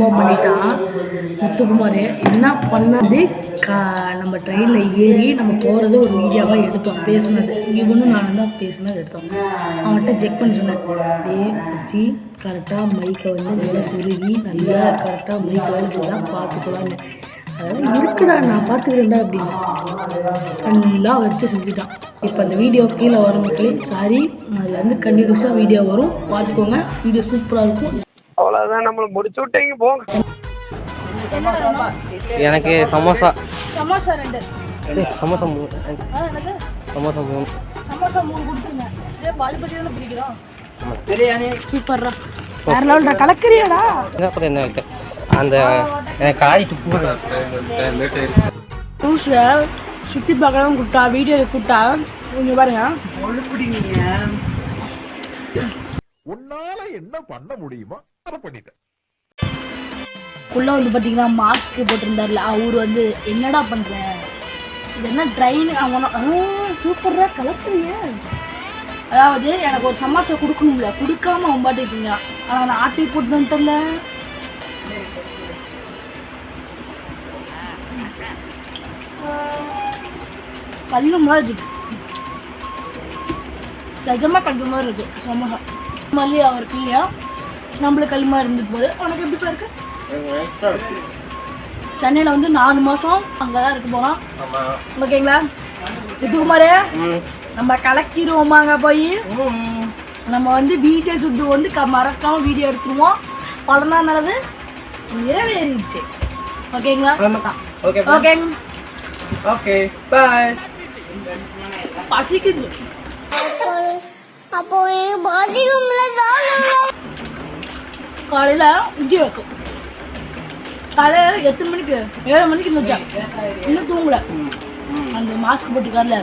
ரொம்ப பண்ணிட்டான் முத்துக்குமார் என்ன பண்ணது கா நம்ம ட்ரெயினில் ஏறி நம்ம போகிறத ஒரு வீடியோவாக எடுத்தோம். பேசுனது. இவனும் நானும் தான் பேசினது எடுத்தோம். அவன்கிட்ட செக் பண்ணி சொன்னேன். டே வச்சு கரெக்டாக மைக்கை வந்து நல்லா சுருகி நல்லா கரெக்டாக மைக் வேலை சொல்லலாம் பார்த்துக்கலான்னு அதாவது இருக்குடா நான் பார்த்துக்கிறேன்டா அப்படின்னு. நல்லா வச்சு செஞ்சுட்டான் இப்போ அந்த வீடியோ கீழே வர மக்களே சாரி அதில் வந்து கண்டினியூஸாக வீடியோ வரும். பார்த்துக்கோங்க வீடியோ சூப்பராக இருக்கும். அவ்வளவுதான் நம்மள முடிச்சு விட்டீங்க போங்க. எனக்கு சமோசா. சமோசா ரெண்டு. சமோசா மூணு. சமோசா மூணு. சமோசா மூணு கொடுத்துருங்க. இதே பாதி பத்தி தானே பிடிக்கிறோம் சூப்பர்ரா. வேற லெவல்டா கலக்கறியாடா. என்ன பார்த்து என்ன இருக்கு அந்த எனக்கு காய் துப்பு நியூஸ்ல சுத்தி பார்க்கலாம் கூப்பிட்டா வீடியோ கூப்பிட்டா கொஞ்சம் பாருங்க. உன்னால என்ன பண்ண முடியுமோ? பண்ணிட்டேன். உள்ள வந்து பாத்தீங்கன்னா மாஸ்க் போட்டிருந்தாருல அவர் வந்து என்னடா பண்ற? இது என்ன ட்ரெயின் அவன சூப்பரா கலக்குறீங்க அதாவது எனக்கு ஒரு சமாசை கொடுக்கணும்ல கொடுக்காம அவன் பாட்டுட்டீங்க ஆனா நான் ஆட்டி போட்டு வந்துட்டல கல்லு மாதிரி இருக்கு. சஜமா கல்லு மாதிரி இருக்கு சமூக மல்லி அவருக்கு இல்லையா? நம்மளுக்கு கல் மாதிரி இருந்துட்டு போகுது உனக்கு எப்படி இருக்கு? சென்னையில் வந்து நாலு மாதம் அங்கே தான் இருக்க போகிறோம் ஓகேங்களா? முத்துக்குமாரே நம்ம கலக்கிடுவோமாங்க போய். நம்ம வந்து பிஜே சுத்து வந்து க மறக்காம வீடியோ எடுத்துருவோம். பலனா நல்லது நிறைவேறிடுச்சு. ஓகேங்களா? ஓகே ஓகேங்க. ஓகே பாய் பசிக்குது. அப்போ தான் காலையில் இட்லி வைக்கும். காலையில் எத்தனை மணிக்கு ஏழு மணிக்கு இருந்துச்சான் இன்னும் தூங்கல. அந்த மாஸ்க் போட்டுருக்கார்ல.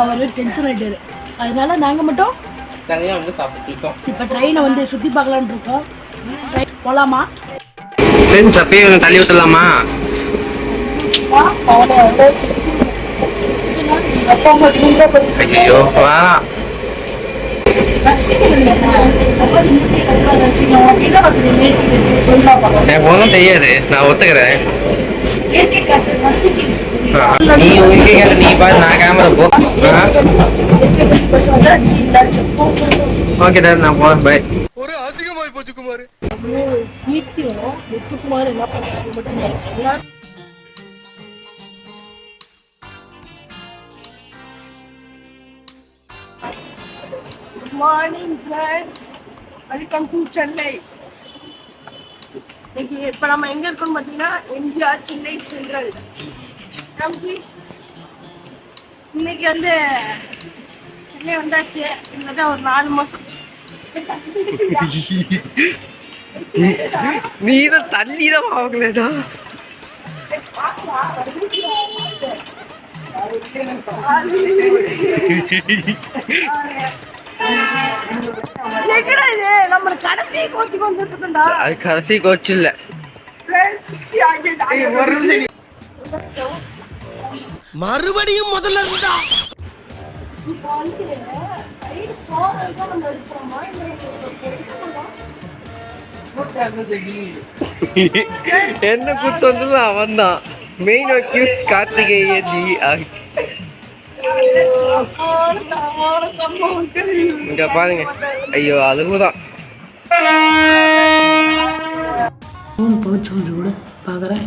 அவர் டென்ஷன் ஆகிட்டாரு அதனால நாங்கள் மட்டும் தனியாக வந்து சாப்பிட்டுட்டோம். இப்போ ட்ரெயினை வந்து சுற்றி பார்க்கலான்னு இருக்கோம். ட்ரெயின் போகலாமா ஃப்ரெண்ட்ஸ் அப்பயே இவனை தள்ளி விட்டுலாமா ஐயோ வா. எனக்கு ஒன்றும் தெரியாது. நான் ஒத்துக்கிறேன். நீ உங்க நீ பாரு நான் கேமரா போ. ஓகே டார் நான் போகிறேன் பை ஒரு அசிங்கமாய் போச்சு குமார். முத்துக்குமார் என்ன பண்ணாரு morning friends welcome to Chennai. இன்னைக்கு இப்போ நம்ம எங்க இருக்கோம்னு பார்த்தீங்கன்னா எம்ஜிஆர் சென்னை சென்ட்ரல். தம்பி இன்னைக்கு வந்து சென்னை வந்தாச்சு. தான் ஒரு நாலு மாதம் நீ தான் தள்ளி தான் வாங்கலடா கடைசி அது கோச்சு இல்லை மறுபடியும் முதல்ல இருந்தா? என்ன குத்து வந்தது அவன் தான் மெயின் கார்த்திகேயன் இங்க பாருங்க. ஐயோ அதுதான் ஃபோன் போச்சு கொஞ்சம் கூட பார்க்குறேன்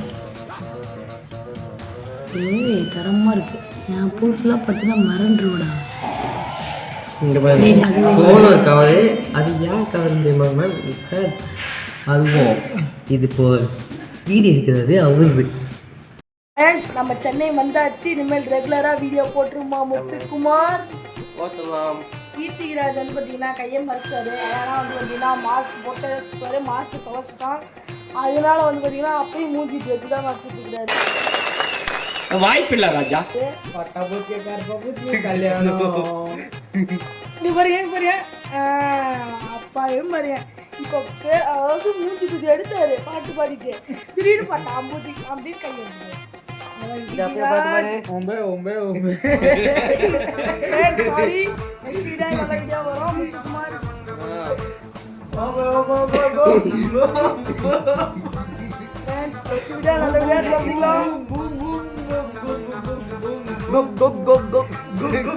ஏய் தரமாக இருக்கு. என் பூச்செல்லாம் பார்த்தீங்கன்னா மறந்துடுவிடா இங்க பாருங்க. போன கவரு. அது ஏன் கவர் தெரியுமா மேம் சார் அதுவும் இது இப்போ வீடு இருக்கிறது அவருது. ஃப்ரெண்ட்ஸ் நம்ம சென்னை வந்தாச்சு. இனிமேல் ரெகுலராக வீடியோ போட்டுருமா முத்துக்குமார். போத்தலாம் கீர்த்திகிராஜ் வந்து பார்த்தீங்கன்னா கையை மறைச்சாரு ஏன்னா வந்து பார்த்தீங்கன்னா மாஸ்க் போட்டு சுத்தாரு மாஸ்க் துவைச்சிட்டான் அதனால வந்து பார்த்தீங்கன்னா அப்பயும் மூஞ்சி வச்சு தான் மறைச்சிட்டு இருக்கிறாரு. வாய்ப்பில்லை ராஜா. இது பாருங்க பாருங்க. அப்பாயும் பாருங்க. இப்போ அதாவது மூஞ்சி குதி எடுத்தாரு. பாட்டு பாடிட்டு. திடீர்னு பாட்டா அம்பூதி அப்படின்னு Dapet apa? Ombe, ombe, ombe. Friend, eh, sorry. Ini tidak yang lagi jawab orang. Ombe, ombe, ombe, ombe. Friends, sudah lalu lihat belum belum. Boom, boom,